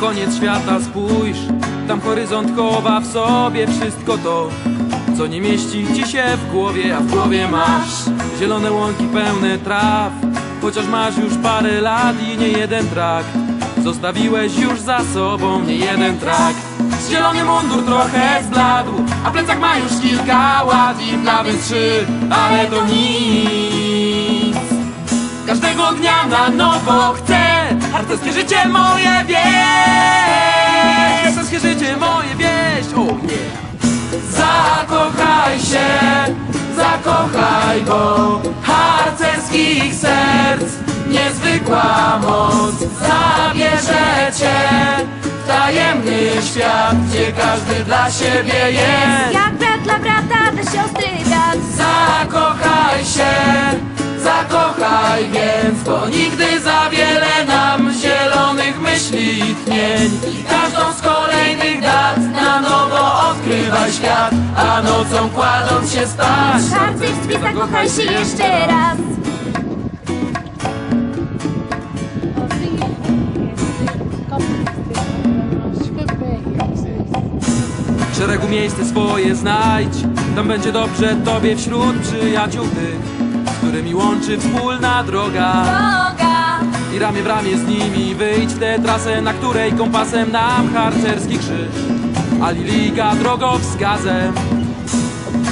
koniec świata spójrz Tam horyzont chowa w sobie wszystko to Co nie mieści ci się w głowie A w głowie masz. Zielone łąki pełne traw Chociaż masz już parę lat i nie jeden trakt Zostawiłeś już za sobą nie jeden trakt Zielony mundur trochę zbladł A plecak ma już kilka lat I nawet trzy, ale to nic. Każdego dnia na nowo chcę Harcerskie życie moje wieść Harcerskie życie moje wieść O nie. Zakochaj się Zakochaj, bo Harcerskich serc Niezwykła moc. Zabierze cię w Tajemny świat Gdzie każdy dla siebie jest. Jak brat dla brata, dla siostry brat. Zakochaj się, zakochaj więc Bo nigdy za wiele nam zielonych myśli tchnień odkrywaj świat A nocą kładąc się spać. W harcerstwie zakochaj się jeszcze raz. W szeregu miejsce swoje znajdź. Tam będzie dobrze tobie wśród przyjaciół tych Z którymi łączy wspólna droga. Droga. I ramię w ramię z nimi wyjdź w tę trasę Na której kompasem nam harcerski krzyż A Lilika drogowskazem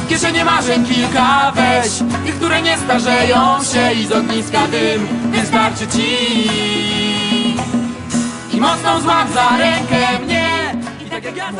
Kieszenie marzeń kilka weź Tych, które nie starzeją się I z ogniska dym wystarczy ci. I mocną złap za rękę mnie I tak jak ja